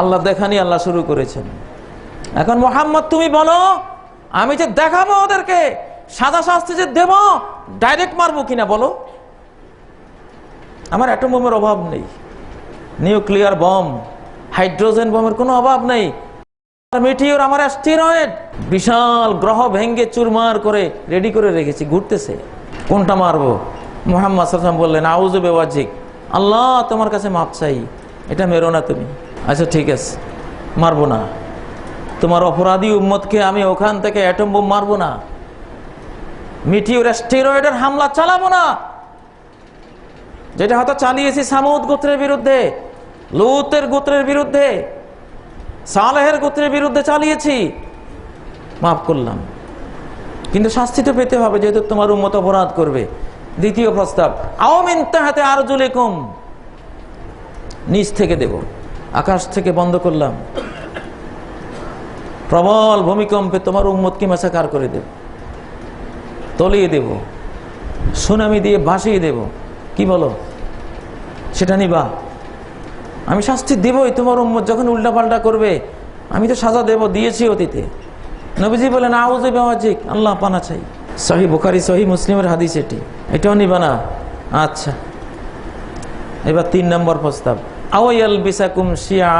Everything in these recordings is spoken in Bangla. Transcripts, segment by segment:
আল্লাহ দেখানি, আল্লাহ শুরু করেছেন। এখন মোহাম্মদ, তুমি বলো, আমি যে দেখাবো ওদেরকে সাদা শাস্তি যে দেব ডাইরেক্ট মারবো কিনা বলো? আমার অ্যাটম বোমের অভাব নেই। নিউক্লিয়ার বম, হাইড্রোজেন বোমের কোনো অভাব নেই। মেটিওর আমার অ্যাস্টিরয়েড। বিশাল গ্রহ ভেঙ্গে চুরমার করে রেডি করে রেখেছি, ঘুরতেছে। কোনটা মারবো? মোহাম্মদ সাল্লাম বললেন আউজ বেওয়াজিক, আল্লাহ তোমার কাছে মাপ চাই। এটা মেরো না তুমি। আচ্ছা ঠিক আছে। মারবো না। তোমার অপরাধী উম্মতকে আমি ওখান থেকে অ্যাটম বোম মারবো না। মিটিওর অ্যাস্টেরয়েডের হামলা চালাবো না। যেটা হয়তো চালিয়েছি সামুদ গোত্রের বিরুদ্ধে, লুতের গোত্রের বিরুদ্ধে, সালেহের গোত্রের বিরুদ্ধে চালিয়েছি। মাফ করলাম। কিন্তু শাস্তি তো পেতে হবে, যেহেতু তোমার উন্মত অপরাধ করবে। দ্বিতীয় প্রস্তাব আওমিন তাহাতে আর জুলে কম নিচ থেকে দেব। আকাশ থেকে বন্ধ করলাম। প্রবল ভূমিকম্পে তোমার উম্মতকে মেসাকার করে দেব। তলিয়ে দেব। সুনামি দিয়ে ভাসিয়ে দেব। কি বলো? সেটা নিবা। আমি শাস্তি দেবই তোমার উম্মত যখন উল্টাপাল্টা করবে। আমি তো সাজা দেব, দিয়েছি অতীতে। নবীজি বলেন আউজে বেওয়াজিক। আল্লাহ পানা চাই। সহি বুখারি, সহি মুসলিমের হাদিস এটি। এটাও নিবা না? আচ্ছা। এবার তিন নম্বর প্রস্তাব। আওয়াল শিয়া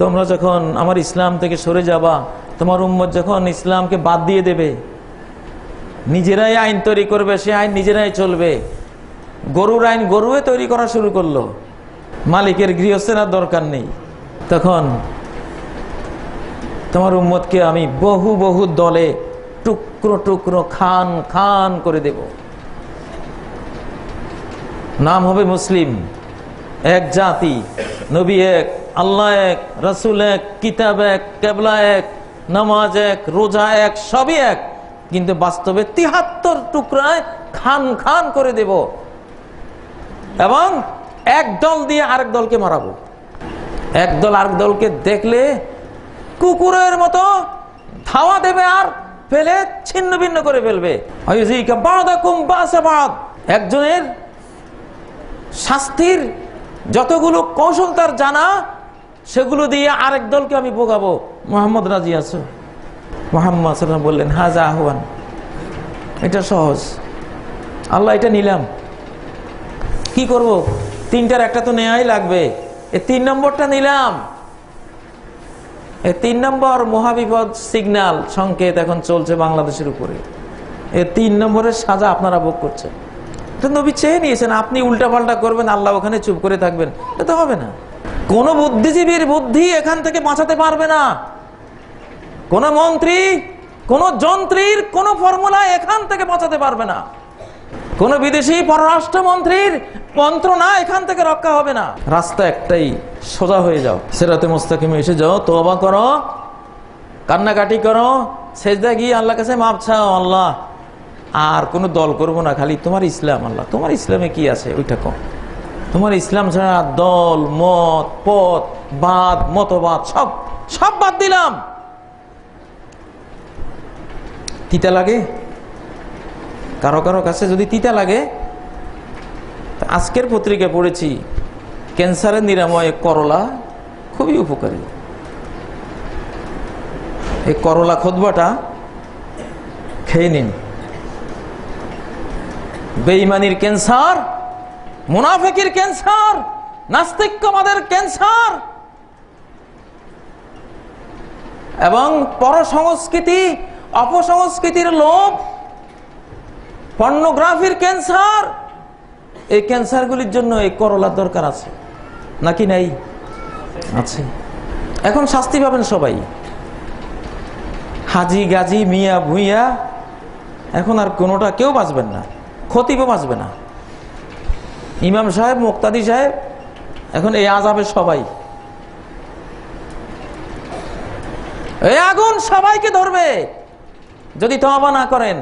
তোমরা যখন আমার ইসলাম থেকে সরে যাবা, তোমার উম্মত যখন ইসলামকে বাদ দিয়ে দেবে, নিজেরাই আইন তৈরি করবে, সে আইন নিজেরাই চলবে। গরুর আইন গরুয়ে তৈরি করা শুরু করল। মালিকের গৃহস্থের আর দরকার নেই। তখন তোমার উম্মতকে আমি বহু বহু দলে টুকরো টুকরো খান খান করে দেব। নাম হবে মুসলিম, এক জাতি, নবী এক, আল্লাহ এক, রসুল এক, কিতাব এক, কেবলা এক, নামাজ এক, রোজা এক, সবই এক। কিন্তু বাস্তবে তিহাত্তর টুকরায় খান খান করে দেব। এবং এক দল দিয়ে আরেক দলকে মারাবো। এক দল আরেক দলকে দেখলে কুকুরের মতো ধাওয়া দেবে আর ফেলে ছিন্ন ভিন্ন করে ফেলবে। একজনের শাস্তির যতগুলো কৌশল তার জানা, সেগুলো দিয়ে আরেক দলকে আমি ভোগাবো। মোহাম্মদ রাজি আছো? মোহাম্মদ সাল্লাম বললেন, হাজা আহ্বান এটা সহজ। আল্লাহ এটা নিলাম। কি করব? তিনটার একটা তো নেওয়াই লাগবে। এ তিন নম্বরটা নিলাম। এ তিন নম্বর মহাবিপদ সিগন্যাল সংকেত এখন চলছে বাংলাদেশের উপরে। এ তিন নম্বরের সাজা আপনারা ভোগ করছেন। এটা নবী চেয়ে নিয়েছেন, আপনি উল্টাপাল্টা করবেন, আল্লাহ ওখানে চুপ করে থাকবেন। এটা হবে না। কোন বুদ্ধিজীবীর বুদ্ধি এখান থেকে বাঁচাতে পারবে না। কোন মন্ত্রী, কোন যন্ত্রীর কোন ফর্মুলা এখান থেকে বাঁচাতে পারবে না। কোন বিদেশি পররাষ্ট্রমন্ত্রীর মন্ত্রণা এখান থেকে রক্ষা হবে না। রাস্তা একটাই, সোজা হয়ে যাও। সেরাতে মোস্তাকিমে এসে যাও তো তোবা করো, কান্নাকাটি করো সেজদা গিয়ে আল্লাহ কাছে মাপ চাও, আল্লাহ। আর কোনো দল করব না, খালি তোমার ইসলাম আল্লাহ। তোমার ইসলামে কি আছে? ওইটা কম তোমার ইসলাম ছাড়া দল, মত, পথ, বাদ, মতবাদ, সব সব বাদ দিলাম। তিতা লাগে? কারও কারও কাছে যদি তিতা লাগে আজকের পত্রিকা পড়েছি, ক্যান্সারের নিরাময়ে করলা, খুবই উপকারী। এই করলা খোদবাটা খেয়ে নিন। বেইমানির ক্যান্সার, মুনাফেকির ক্যান্সার, নাস্তিকবাদের ক্যান্সার, এবং পরসংস্কৃতি, অপসংস্কৃতির লোভ, পর্নোগ্রাফির ক্যান্সার, এই ক্যান্সারগুলির জন্য এই করলার দরকার আছে। নাকি নাই? আছে। এখন শাস্তি পাবেন সবাই। হাজি গাজি মিয়া ভুইয়া, এখন আর কোনোটা কেউ বাঁচবেন না। খতিবও বাঁচবে না। ইমাম সাহেব, মুক্তাদি সাহেব, এখন এই আজাবে সবাই। এই আগুন সবাইকে ধরবে। যদি তবা না করেন